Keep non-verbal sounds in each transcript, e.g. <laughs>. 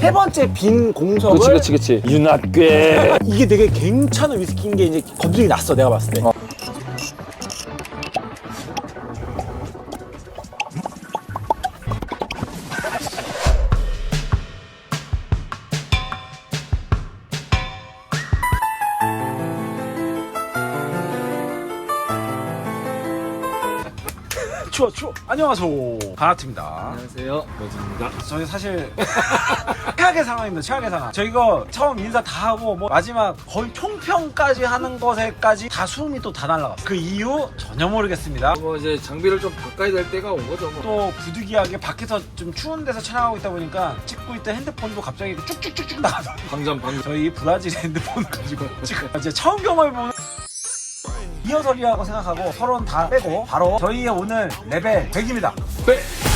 세 번째 빈 공석을 그치 그치 그치 윤학괴 이게 되게 괜찮은 위스키인 게 이제 검증이 났어 내가 봤을 때. 어. 추워 추워. 안녕하세요. 바나트입니다. 안녕하세요 로즈입니다 저희 사실 <laughs> 최악의 상황입니다. 최악의 상황. 저 이거 처음 인사 다 하고 뭐 마지막 거의 총평까지 하는 것에까지 다 숨이 또 다 날라갔어. 그 이유 전혀 모르겠습니다. 뭐 이제 장비를 좀 바꿔야 될 때가 온 거죠 뭐 또 부득이하게 밖에서 좀 추운 데서 촬영하고 있다 보니까 찍고 있던 핸드폰도 갑자기 쭉쭉쭉쭉 나가서 방전 방전 저희 브라질 핸드폰 가지고 지금 이제 처음 경험해보는 리허설이라고 생각하고 서로는 다 빼고 바로 저희의 오늘 레벨 100입니다. 네.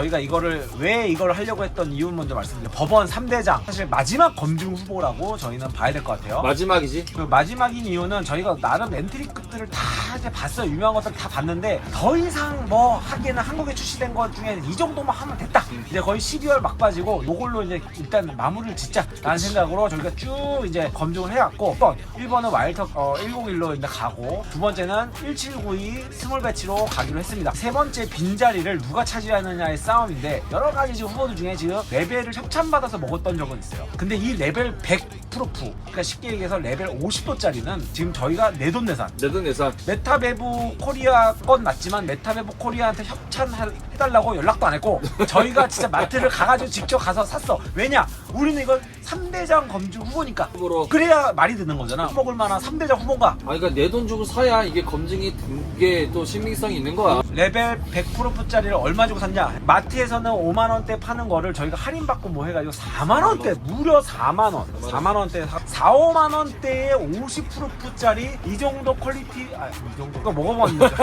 저희가 이거를 왜 이걸 하려고 했던 이유 먼저 말씀드릴게요. 법원 3대장 사실 마지막 검증 후보라고 저희는 봐야 될 것 같아요. 마지막이지 그 마지막인 이유는 저희가 나름 엔트리급들을 다 이제 봤어요. 유명한 것들 다 봤는데 더 이상 뭐 하기에는 한국에 출시된 것 중에 이 정도만 하면 됐다. 이제 거의 12월 막바지고 요걸로 이제 일단 마무리를 짓자라는 생각으로 저희가 쭉 이제 검증을 해왔고 1번 1번은 와일터 어, 101로 이제 가고 두 번째는 1792 스몰 배치로 가기로 했습니다. 세 번째 빈자리를 누가 차지하느냐의 싸움인데 여러 가지 지금 후보들 중에 지금 레벨을 협찬받아서 먹었던 적은 있어요. 근데 이 레벨 100 프로프 그러니까 쉽게 얘기해서 레벨 50도짜리는 지금 저희가 내돈내산. 내돈내산. 메타베브 코리아 건 맞지만 메타베브 코리아한테 협찬해달라고 연락도 안 했고 저희가 진짜 마트를 가가지고 직접 가서 샀어. 왜냐? 우리는 이걸 3대장 검증 후보니까. 후보로 그래야 말이 듣는 거잖아. 먹을 만한 3대장 후보인가? 아니 그러니까 내 돈 주고 사야 이게 검증이 된 게 또 신빙성이 있는 거야. 레벨 100%짜리를 얼마 주고 샀냐? 마트에서는 5만원대 파는 거를 저희가 할인받고 뭐 해가지고 4만원대 무려 4만원. 4만원대 4, 5만 원대에 50%짜리 이 정도 퀄리티 아 이 정도. 거 먹어봤는데 <laughs>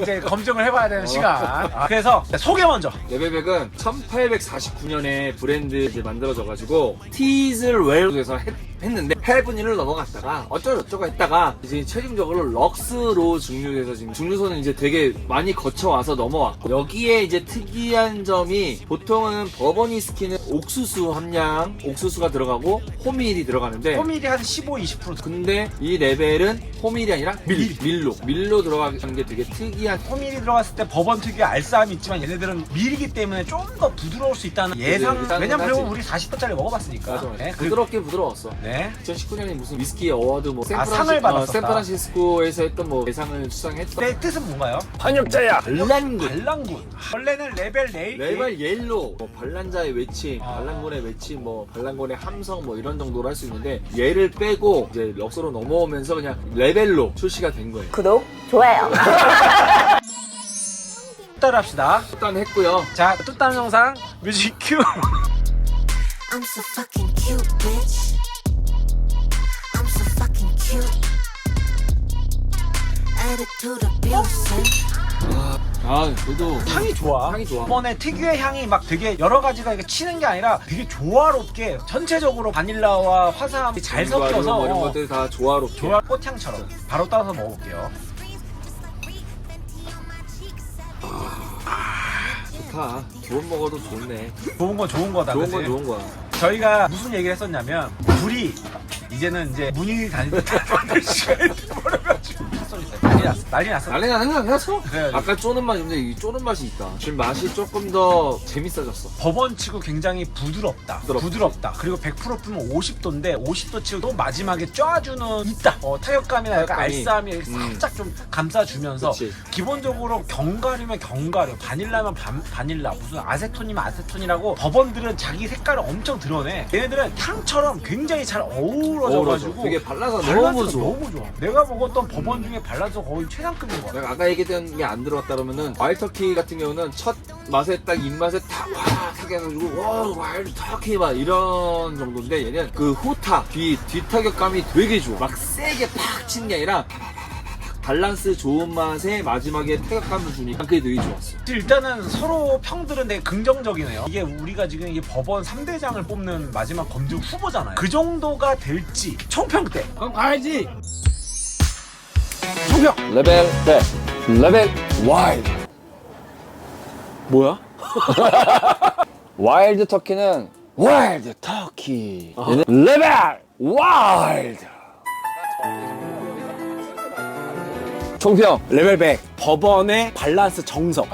이제 검증을 해봐야 되는 시간. 아, 그래서 소개 먼저. 레벨백은 1849년에 브랜드 이제 만들어져가지고 티즐웰에서 했는데 헤븐이를 넘어갔다가 어쩌고저쩌고 했다가 이제 최종적으로 럭스로 증류해서 지금 증류소는 이제 되게 많이 거쳐와서 넘어왔고 여기에 이제 특이한 점이 보통은 버버니 스키는 옥수수 함량 옥수수가 들어가고 호밀이 들어가는데 호밀이 한 15, 20% 근데 이 레벨은 호밀이 아니라 밀, 밀로 밀로 들어가는 게 되게 특이한 호밀이 들어갔을 때 법원 특유의 알싸함이 있지만 얘네들은 밀이기 때문에 좀 더 부드러울 수 있다는 예상 예상은 왜냐면 하지. 그리고 우리 40도짜리 먹어봤으니까. 맞아 네, 그리고- 부드럽게 부드러웠어. 네 2019년에 무슨 위스키 어워드 뭐 아, 샌프란시- 상을 받았었다. 어, 샌프란시스코에서 했던 뭐 대상을 수상했던 내 뜻은 뭔가요? 반역자야 반란군 반란군 원래는 레벨 네일 레벨 옐로 뭐 반란자의 외침 아. 반란군의 외침 뭐 반란군의 함성 뭐 이런 정도로 할 수 있는데 얘를 빼고 이제 럭스로 넘어오면서 그냥 레벨로 출시가 된 거예요 구독, 좋아요. 따라 합시다 일단 했고요 자또 다른 영상 뮤직 큐 I'm so fucking cute, bitch. 아 그래도 향이 좋아. 향이 좋아. 이번에 특유의 향이 막 되게 여러 가지가 이렇게 치는 게 아니라 되게 조화롭게 전체적으로 바닐라와 화사함이 잘 섞여서 뭐 이런 어, 것들 다 조화롭게. 조화 꽃향처럼 바로 따서 먹어볼게요. 좋다. 좋은 먹어도 좋네. 좋은 건 좋은 거다 좋은 그치? 건 좋은 거야. 저희가 무슨 얘기를 했었냐면 둘이 이제는 이제 문이 다닐 듯한 시간이 돼버려 난리 났어 난리 났어 난리가 생각났어? 그래가지고. 아까 쪼는 맛이 근데 이 쪼는 맛이 있다 지금 맛이 조금 더 재밌어졌어 법원 치고 굉장히 부드럽다. 부드럽지. 부드럽다. 그리고 100% 풀면 50도인데 50도 치고 또 마지막에 쪄주는 있다. 어, 타격감이나 약간 타격감이. 알싸함이 음. 살짝 좀 감싸주면서 그치. 기본적으로 견과류면 견과류, 바닐라면 반, 바닐라, 무슨 아세톤이면 아세톤이라고 법원들은 자기 색깔을 엄청 드러내. 얘네들은 향처럼 굉장히 잘 어우러져 어우러져가지고 되게 발라서 밸런스가 너무 좋아 너무 좋아. 내가 먹었던 법원 중에 발라서 거의 최상급인 거야. 내가 아까 얘기했던 게 안 들어갔다 그러면은 와일 터키 같은 경우는 첫 맛에 딱 입맛에 탁와탁 해가지고 와 와일 터키 막 이런 정도인데 얘는 그 후타 뒤 뒤타격감이 되게 좋아 막 세게 팍 치는 게 아니라 밸런스 좋은 맛에 마지막에 타격감을 주니까 그게 되게 좋았어 일단은 서로 평들은 되게 긍정적이네요. 이게 우리가 지금 이게 법원 3대장을 뽑는 마지막 검증 후보잖아요. 그 정도가 될지 총평 때 그럼 가야지 총평 레벨 100 레벨 와일드. 뭐야? <laughs> 와일드 터키는 와일드 터키. 얘는 레벨 와일드. 총평. 레벨 100 법원의 밸런스 정석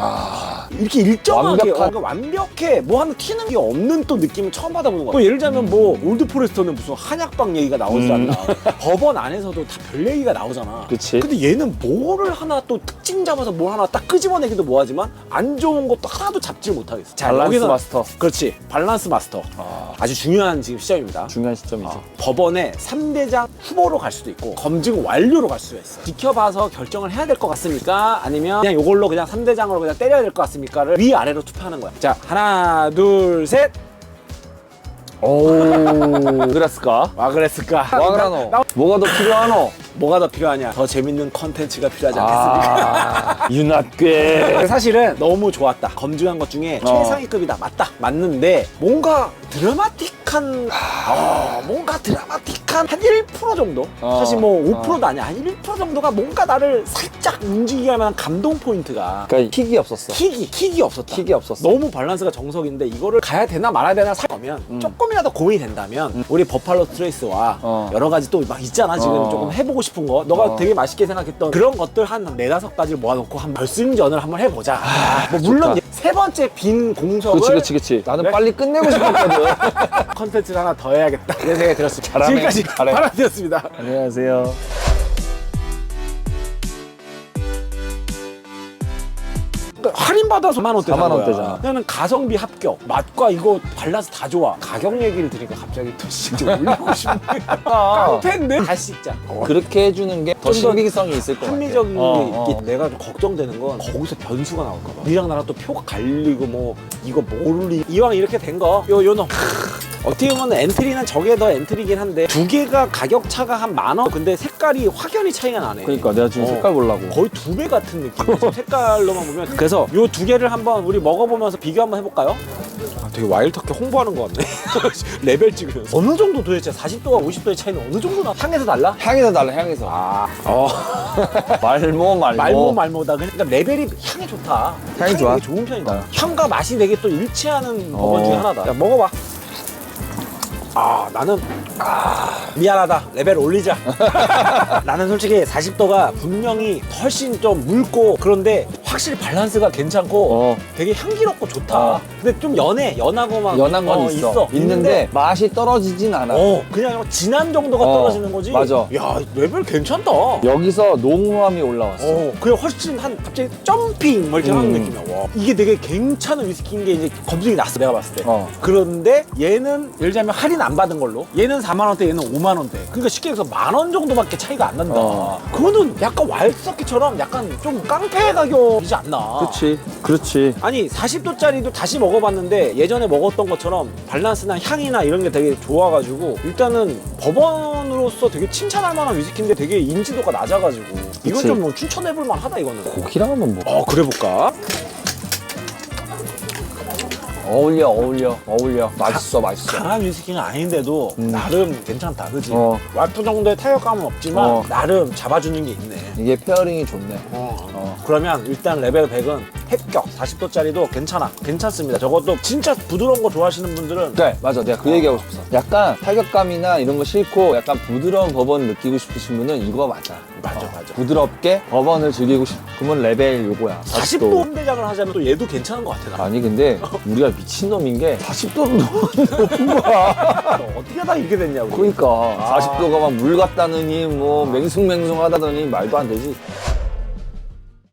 이렇게 일정하게 완벽한- 완벽, 완벽해. 뭐 하나 튀는 게 없는 또 느낌을 처음 받아보는 거야 또 예를 들자면 뭐 올드 포레스터는 무슨 한약방 얘기가 나오지 않나. 법원 안에서도 다 별 얘기가 나오잖아. 그치. 근데 얘는 뭐를 하나 또 특징 잡아서 뭘 하나 딱 끄집어내기도 뭐하지만 안 좋은 것도 하나도 잡지 못하겠어. 자, 밸런스 여기서- 마스터. 그렇지. 밸런스 마스터. 아. 주 중요한 지금 시점입니다. 중요한 시점이죠. 어, 법원의 3대장 후보로 갈 수도 있고 검증 완료로 갈 수가 있어. 지켜봐서 결정을 해야 될 것 같습니까? 아니면 그냥 이걸로 그냥 3대장으로 그냥 때려야 될 것 같습니까를 위아래로 투표하는 거야 자 하나 둘 셋 오. <laughs> 그랬을까? 와 그랬을까? 와그라노. 나- 뭐가 더 필요하노? 뭐가 더 필요하냐 더 재밌는 컨텐츠가 필요하지 않겠습니까? <laughs> 아, 유낫게. 사실은 너무 좋았다. 검증한 것 중에 어. 최상위급이다. 맞다. 맞는데 뭔가 드라마틱한 어, 뭔가 드라마틱 한 한 1% 정도? 어. 사실 뭐 5%도 아니야. 한 1% 정도가 뭔가 나를 살짝 움직이게 하는 감동 포인트가 그러니까 킥이 없었어. 킥이 킥이 없었다. 킥이 없었어. 너무 밸런스가 정석인데 이거를 가야 되나 말아야 되나 살면 조금이라도 고민이 된다면 우리 버팔로 스트레이스와 어. 여러 가지 또 막 있잖아 지금 어. 조금 해보고 싶은 거 너가 어. 되게 맛있게 생각했던 그런 것들 한 네다섯 가지를 모아놓고 한 결승전을 한번 해보자 뭐 물론 좋다. 세 번째 빈 공석을 그치, 그치, 그치. 나는 그래? 빨리 끝내고 싶었거든. <laughs> 컨텐츠를 하나 더 해야겠다 이런 생각이 들었습니다 잘하네, 지금까지 잘해. 바라디였습니다. 안녕하세요. 그러니까 할인 받아서 4만 원대 4만 원대잖아. 나는 가성비 합격. 맛과 이거 밸런스 다 좋아. 가격 얘기를 들으니까 갑자기 또 진짜 올리고 싶네 <laughs> 깡패인데? 다시 찍자. 그렇게 해주는 게 더 좀 더 신빙성이 있을 것 같아. 합리적인 어, 게 어. 있겠 내가 좀 걱정되는 건 거기서 변수가 나올까 봐. 니랑 나랑 또 표가 갈리고 뭐 이거 모르리 이왕 이렇게 된 거. 요 요놈 어떻게 보면 엔트리는 저게 더 엔트리긴 한데 두 개가 가격 차가 한 만 원 근데 색깔이 확연히 차이가 나네 그러니까 내가 지금 어. 색깔 보려고. 거의 두 배 같은 느낌 색깔로만 보면 <laughs> 그래서 요 두 개를 한번 우리 먹어보면서 비교 한번 해볼까요? 아, 되게 와일드하게 홍보하는 것 같네 <laughs> 레벨 찍으면서 어느 정도 도대체 40도와 50도의 차이는 어느 정도 나? 향에서 달라? 향에서 달라, 향에서. 아, 어. <laughs> 말모, 말모. 말모 말모다. 그러니까 레벨이 향이 좋다. 향이 좋아. 되게 좋은 편이다. 어. 향과 맛이 되게 또 일치하는 어. 법원 중에 하나다. 야, 먹어봐. 아, 나는 아, 미안하다. 레벨 올리자. <laughs> 나는 솔직히 40도가 분명히 훨씬 좀 묽고 그런데 확실히 밸런스가 괜찮고 어. 되게 향기롭고 좋다. 어. 근데 좀 연해. 연하고 막 연한 건 어, 있어. 있는데 맛이 떨어지진 않아. 어, 그냥 진한 정도가 어, 떨어지는 거지. 맞아. 야, 레벨 괜찮다. 여기서 농후함이 올라왔어. 어, 그게 훨씬 한 갑자기 점핑 뭐 이렇게 하는 음. 느낌이야. 와. 이게 되게 괜찮은 위스키인 게 이제 검증이 났어 내가 봤을 때. 어. 그런데 얘는 예를 들자면 할인 안 받은 걸로 얘는 4만 원대 얘는 5만 원대. 그러니까 쉽게 해서 만 원 정도밖에 차이가 안 난다. 어. 그거는 약간 와일드서키처럼 약간 좀 깡패 가격이지 않나. 그렇지, 그렇지. 아니 40도짜리도 다시 먹어봤는데 예전에 먹었던 것처럼 밸런스나 향이나 이런 게 되게 좋아가지고 일단은 법원으로서 되게 칭찬할 만한 위스키인데 되게 인지도가 낮아가지고 이건 그치. 좀뭐 추천해볼 만하다 이거는. 고기랑 한번 먹어. 어 그래 볼까? 어울려, 어울려, 어울려. 맛있어, 맛있어. 강한 위스키는 아닌데도 음. 나름 괜찮다, 그지? 어. 와이프 정도의 타격감은 없지만 어. 나름 잡아주는 게 있네. 이게 페어링이 좋네. 어. 어. 그러면 일단 레벨 100은 합격 40도짜리도 괜찮아 괜찮습니다 저것도 진짜 부드러운 거 좋아하시는 분들은 네, 맞아. 내가 그 얘기하고 싶었어. 약간 타격감이나 이런 거 싫고 약간 부드러운 법원 느끼고 싶으신 분은 이거 맞아. 맞아 어, 맞아 부드럽게 법원을 즐기고 싶으면 레벨 요거야. 40도 혼대장을 하자면 또 얘도 괜찮은 것 같아 나 아니 근데 <laughs> 우리가 미친놈인 게 40도로 너무 높은 거야. <laughs> 어떻게 하다 이렇게 됐냐고 그러니까 아. 40도가 막 물 같다느니 뭐 맹숭맹숭하다더니 말도 안 되지.